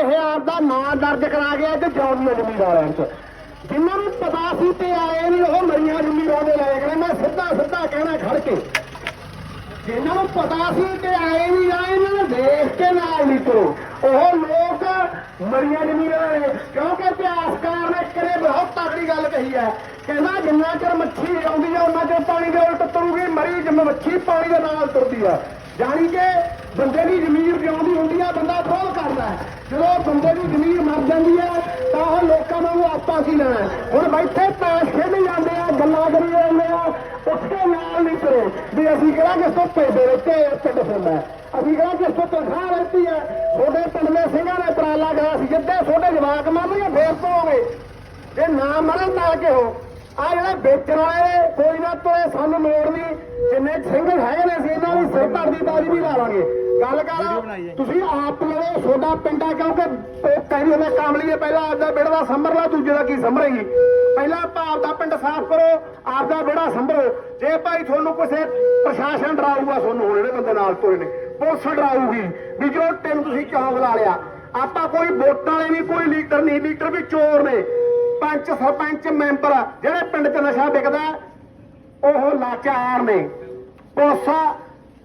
ਇਹ ਆਪਦਾ ਨਾਂ ਦਰਜ ਕਰਾ ਗਿਆ ਕਿ ਜੌਨੀ ਜ਼ਮੀਨ ਵਾਲਿਆਂ ਚ। ਜਿਨ੍ਹਾਂ ਨੂੰ ਪਤਾ ਸੀ ਤੇ ਆਏ ਨਹੀਂ ਉਹ ਮਰੀਆਂ ਜ਼ਮੀਰਾਂ ਦੇ ਲੈ ਗਏ ਮੈਂ ਸਿੱਧਾ ਸਿੱਧਾ ਕਹਿਣਾ ਖੜ ਕੇ। ਜਿਨ੍ਹਾਂ ਨੂੰ ਪਤਾ ਸੀ ਕਿ ਆਏ ਨਹੀਂ ਆਏ ਇਹਨਾਂ ਨੂੰ ਦੇਖ ਕੇ ਨਾਲ ਨਹੀਂ ਤੁਰੋ ਉਹ ਲੋਕ ਮਰੀਆਂ ਜ਼ਮੀਰਾਂ ਦੇ ਕਿਉਂਕਿ ਇਤਿਹਾਸਕਾਰ ਨੇ ਕਰੇ ਬਹੁਤ ਤਕੜੀ ਗੱਲ ਕਹੀ ਹੈ। ਕਹਿੰਦਾ ਜਿੰਨਾ ਚਿਰ ਮੱਛੀ ਆਉਂਦੀ ਹੈ ਉਹਨਾਂ ਚਿਰ ਪਾਣੀ ਦੇ ਉਲਟ ਤੁਰੂਗੀ, ਮਰੀ ਜਿਵੇਂ ਮੱਛੀ ਪਾਣੀ ਦੇ ਨਾਲ ਤੁਰਦੀ ਹੈ ਜਾਣੀ ਕਿ ਬੰਦੇ ਦੀ ਜ਼ਮੀਰ ਜਿਉਂਦੀ ਹੁੰਦੀ ਆ ਬੰਦਾ ਖੋਲ ਕਰਦਾ ਹੈ ਜਦੋਂ ਬੰਦੇ ਦੀ ਜ਼ਮੀਰ ਮਰ ਜਾਂਦੀ ਹੈ ਤਾਂ ਉਹ ਲੋਕਾਂ ਨੂੰ ਆਪਾਂ ਕੀ ਲੈਣਾ ਹੁਣ ਬੈਠੇ ਤਾਸ਼ ਖੇਡੀ ਜਾਂਦੇ ਆ ਗੱਲਾਂ ਕਰੀ ਜਾਂਦੇ ਆ ਉੱਠ ਨਾਲ ਨਹੀਂ ਤੁਰੇ। ਵੀ ਅਸੀਂ ਕਿਹੜਾ ਕਿਸ ਤੋਂ ਪੈਸੇ ਦਿੱਤੇ ਪਿੰਡ ਫਿਰਦਾ ਅਸੀਂ ਕਿਹੜਾ ਕਿਸ ਤੋਂ ਤਨਖਾਹ ਲੈਤੀ ਹੈ? ਤੁਹਾਡੇ ਪਿੰਡ ਦੇ ਸਿੰਘਾਂ ਨੇ ਉਪਰਾਲਾ ਕਰਿਆ ਸੀ ਜਿੱਦੇ ਤੁਹਾਡੇ ਜਵਾਕ ਮੰਨਗੇ ਫੇਰ ਤੋਂ ਹੋਵੇ ਜੇ ਨਾ ਮਰਨ ਨਾ ਕਿਹੋ ਆ ਜਿਹੜੇ ਵੇਚਣ ਵਾਲੇ ਨੇ, ਕੋਈ ਨਾ ਤੋਏ ਸਾਨੂੰ ਲੋੜ ਨਹੀਂ। ਜਿੰਨੇ ਸਿੰਘ ਹੈਗੇ ਨੇ ਅਸੀਂ ਇਹਨਾਂ ਦੀ ਸਿਰ ਧੜ ਦੀ ਬਾਜੀ ਵੀ ਲਾਵਾਂਗੇ ਗੱਲ ਕਰ ਤੁਸੀਂ ਆਪ ਲੜੋ ਛੋਟਾ ਪਿੰਡਾ ਕਿਉਂਕਿ ਉਹ ਕਹਿੰਦੇ ਨੇ ਕਾਮਲੀਏ ਪਹਿਲਾਂ ਆਪਦਾ ਬਿੜ ਦਾ ਸੰਭਰ ਲਾ ਦੂਜੇ ਦਾ ਕੀ ਸੰਭਰੇਗੀ? ਪਹਿਲਾਂ ਆਪਾਂ ਆਪਦਾ ਪਿੰਡ ਸਾਫ਼ ਕਰੋ ਆਪਦਾ ਬਿੜਾ ਸੰਭਰੋ। ਜੇ ਭਾਈ ਤੁਹਾਨੂੰ ਕਿਸੇ ਪ੍ਰਸ਼ਾਸਨ ਡਰਾਊਗਾ ਤੁਹਾਨੂੰ ਹੁਣ ਜਿਹੜੇ ਬੰਦੇ ਨਾਲ ਤੁਰੇ ਨੇ ਪੁਲਿਸ ਡਰਾਊਗੀ। ਵੀ ਜੋ ਟਿੰਨ ਤੁਸੀਂ ਕਿਉਂ ਬੁਲਾ ਲਿਆ? ਆਪਾਂ ਕੋਈ ਵੋਟਾਂ ਵਾਲੇ ਨਹੀਂ ਕੋਈ ਲੀਡਰ ਨਹੀਂ ਲੀਡਰ ਵੀ ਚੋਰ ਨੇ। ਪੰਚ ਸਰਪੰਚ ਮੈਂਬਰ ਜਿਹੜੇ ਪਿੰਡ 'ਚ ਨਸ਼ਾ ਵਿਕਦਾ ਉਹ ਲਾਚਾਰ ਨੇ। ਪੁਲਿਸ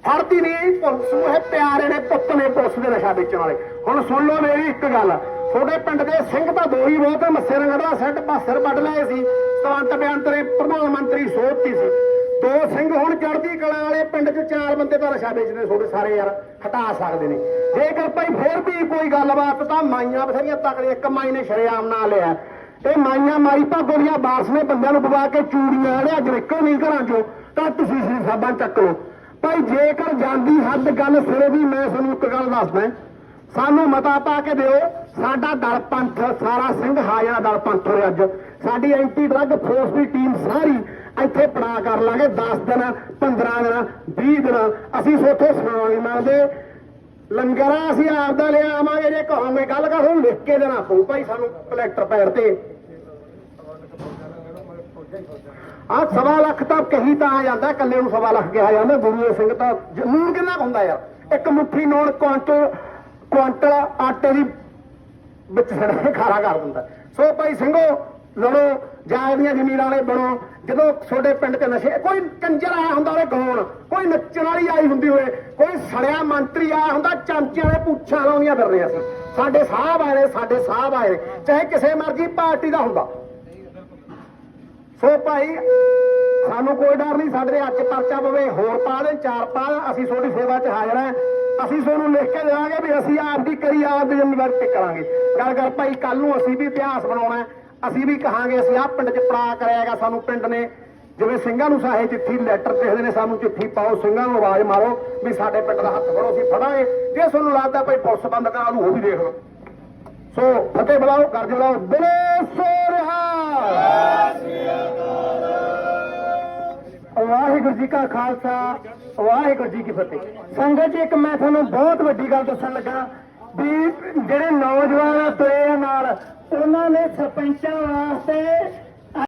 ਫੜਦੀ ਨਹੀਂ ਪੁਲਿਸ ਨੂੰ ਇਹ ਪਿਆਰੇ ਨੇ ਪੁੱਤ ਨੇ ਪੁਲਿਸ ਦੇ ਨਸ਼ਾ ਵੇਚਣ ਵਾਲੇ। ਹੁਣ ਸੁਣ ਲਓ ਮੇਰੀ ਇੱਕ ਗੱਲ, ਤੁਹਾਡੇ ਪਿੰਡ ਦੇ ਸਿੰਘ ਤਾਂ ਦੋ ਹੀ ਬਹੁਤ ਮੱਸੇ ਰੰਗੜ ਦਾ ਸੈੱਟ ਪਾਸਰ ਵੱਢ ਲਏ ਸੀ ਸਤਵੰਤ ਬਿਆੰਤਰੇ ਪ੍ਰਧਾਨ ਮੰਤਰੀ ਸੋਧਤੀ ਸੀ। ਦੋ ਸਿੰਘ ਹੁਣ ਚੜਦੀ ਕਲਾ ਵਾਲੇ, ਪਿੰਡ 'ਚ ਚਾਰ ਬੰਦੇ ਤਾਂ ਨਸ਼ਾ ਵੇਚਦੇ ਤੁਹਾਡੇ ਸਾਰੇ ਯਾਰ, ਹਟਾ ਸਕਦੇ ਨੇ। ਜੇਕਰ ਭਾਈ ਫੇਰ ਵੀ ਕੋਈ ਗੱਲਬਾਤ ਤਾਂ ਮਾਈਆਂ ਬਥੇਰੀਆਂ ਤਕੜੀਆਂ ਇੱਕ ਮਾਈ ਨੇ ਸ਼ਰੇਆਮ ਨਾਲ ਲਿਆ। ਇਹ ਮਾਈਆਂ ਮਾਈ ਭਾਗੋ ਦੀਆਂ ਬਾਰਸ ਨੇ ਬੰਦਿਆਂ ਨੂੰ ਪਵਾ ਕੇ ਚੂੜੀਆਂ ਅੜਿਆ ਅੱਜ ਨਿਕਲ ਨਹੀਂ ਘਰਾਂ ਚੋਂ, ਤਾਂ ਤੁਸੀਂ ਸੀ ਸਾਬਾਂ ਚੱਕ ਲਓ। ਭਾਈ, ਜੇਕਰ ਜਾਂਦੀ ਹੱਦ ਗੱਲ ਸਿਰੇ ਦੀ ਮੈਂ ਤੁਹਾਨੂੰ ਇੱਕ ਗੱਲ ਦੱਸਦਾ। ਸਾਨੂੰ ਮਤਾ ਪਾ ਕੇ ਦਿਓ, ਸਾਡਾ ਦਲ ਪੰਥ, ਸਾਰਾ ਸਿੰਘ ਹਾਜ਼ਰਾ ਦਲ ਪੰਥ ਹੋਇਆ ਅੱਜ। ਸਾਡੀ ਐਂਟੀ ਡਰੱਗ ਫੋਰਸ ਦੀ ਟੀਮ ਸਾਰੀ ਇੱਥੇ ਪੜਾ ਕਰ ਲਾਂਗੇ 10 ਦਿਨ 15 ਦਿਨ 20 ਦਿਨ। ਅਸੀਂ ਸੋਥੇ ਸੁਣਾਵਾਂਗੇ ਮੰਨਦੇ ਲੰਗਰ ਅਸੀਂ ਆਪਦਾ ਲਿਆ ਆਵਾਂਗੇ, ਜੇ ਕਹੋਗੇ, ਗੱਲ ਕਰ, ਹੁਣ ਲਿਖ ਕੇ ਦੇਣਾ ਪਊ ਭਾਈ ਸਾਨੂੰ ਕਲੈਕਟਰ ਪੈਰ ਤੇ। ਆ ਸਵਾ ਲੱਖ ਤਾਂ ਕਹੀ ਤਾਂ ਆ ਜਾਂਦਾ ਕੱਲੇ ਨੂੰ ਸਵਾ ਲੱਖ ਕਿਹਾ ਜਾਂਦਾ ਗੁਰੂ ਸਿੰਘ ਤਾਂ ਜਨੂਨ ਕਿੰਨਾ ਹੁੰਦਾ ਯਾਰ? ਇੱਕ ਮੁੱਠੀ ਨੋਣ ਕੁਆਂਟਲ ਕੁਆਂਟਲ ਆਟੇ ਦੀ ਵਿੱਚ ਛੜੇ ਖਾਰਾ ਕਰ ਦਿੰਦਾ। ਸੋ ਭਾਈ ਸਿੰਘੋ, ਲੜੋ, ਜਾਂ ਦੀਆਂ ਵਾਲੇ ਬਣੋ, ਜਦੋਂ ਤੁਹਾਡੇ ਪਿੰਡ 'ਚ ਨਸ਼ੇ, ਕੋਈ ਕੰਜਰ ਆਇਆ ਹੁੰਦਾ ਉਹਦੇ ਗਾਉਣ ਕੋਈ ਨੱਚਣ ਵਾਲੀ ਆਈ ਹੁੰਦੀ ਹੋਏ ਕੋਈ ਸੜਿਆ ਮੰਤਰੀ ਆਇਆ ਹੁੰਦਾ, ਚਾਂਚਿਆਂ ਦੇ ਪੁੱਛਾਂ ਲਾਉਂਦੀਆਂ ਫਿਰਦੇ ਅਸੀਂ। ਸਾਡੇ ਸਾਹਿਬ ਆਏ ਸਾਡੇ ਸਾਹਿਬ ਆਏ ਚਾਹੇ ਕਿਸੇ ਮਰਜ਼ੀ ਪਾਰਟੀ ਦਾ ਹੁੰਦਾ। ਸੋ ਭਾਈ ਸਾਨੂੰ ਕੋਈ ਡਰ ਨਹੀਂ ਸਾਡੇ ਦੇ ਅੱਜ ਪਰਚਾ ਪਵੇ ਹੋਰ ਪਾ ਦੇ ਚਾਰ ਪਾ ਦੇਣ, ਅਸੀਂ ਤੁਹਾਡੀ ਸੇਵਾ 'ਚ ਹਾਜ਼ਰ ਹਾਂ। ਅਸੀਂ ਤੁਹਾਨੂੰ ਲਿਖ ਕੇ ਦੇਵਾਂਗੇ ਵੀ ਅਸੀਂ ਆਪ ਦੀ ਕਰੀ ਆਪ ਦੀ ਜ਼ਿੰਮੇਵਾਰੀ ਤੇ ਕਰਾਂਗੇ ਗੱਲ ਕਰ ਭਾਈ ਕੱਲ ਨੂੰ ਅਸੀਂ ਵੀ ਇਤਿਹਾਸ ਬਣਾਉਣਾ ਅਸੀਂ ਵੀ ਕਹਾਂਗੇ ਅਸੀਂ ਆਹ ਪਿੰਡ 'ਚ ਪੜਾ ਕਰਿਆਗਾ ਸਾਨੂੰ ਪਿੰਡ ਨੇ। ਜਿਵੇਂ ਸਿੰਘਾਂ ਨੂੰ ਸਾਹੇ ਚਿੱਠੀ ਲੈਟਰ ਲਿਖਦੇ ਨੇ ਸਾਨੂੰ ਚਿੱਠੀ ਪਾਓ ਸਿੰਘਾਂ ਨੂੰ ਆਵਾਜ਼ ਮਾਰੋ ਵੀ ਸਾਡੇ ਪਿੰਡ ਦਾ ਹੱਥ ਫੜੋ ਅਸੀਂ ਫੜਾਂਗੇ। ਜੇ ਤੁਹਾਨੂੰ ਲੱਗਦਾ ਭਾਈ ਪੁਲਿਸ ਬੰਦ ਕਰਾ ਲੂ ਉਹ ਵੀ ਦੇਖ ਲਓ। ਸੋ ਫਤਿਹ ਬੁਲਾਓ ਗਰਜ ਬੁਲਾਓ। ਬਲੇ ਸੋ ਰਿਹਾ! ਵਾਹਿਗੁਰੂ ਜੀ ਕਾ ਖਾਲਸਾ, ਵਾਹਿਗੁਰੂ ਜੀ ਕੀ ਫਤਿਹ। ਸੰਗਤ ਜੀ, ਇੱਕ ਮੈਂ ਤੁਹਾਨੂੰ ਬਹੁਤ ਵੱਡੀ ਗੱਲ ਦੱਸਣ ਲੱਗਾ ਵੀ ਜਿਹੜੇ ਨੌਜਵਾਨ ਤੁਰੇ ਆ ਨਾਲ, ਉਹਨਾਂ ਨੇ ਸਰਪੰਚਾਂ ਵਾਸਤੇ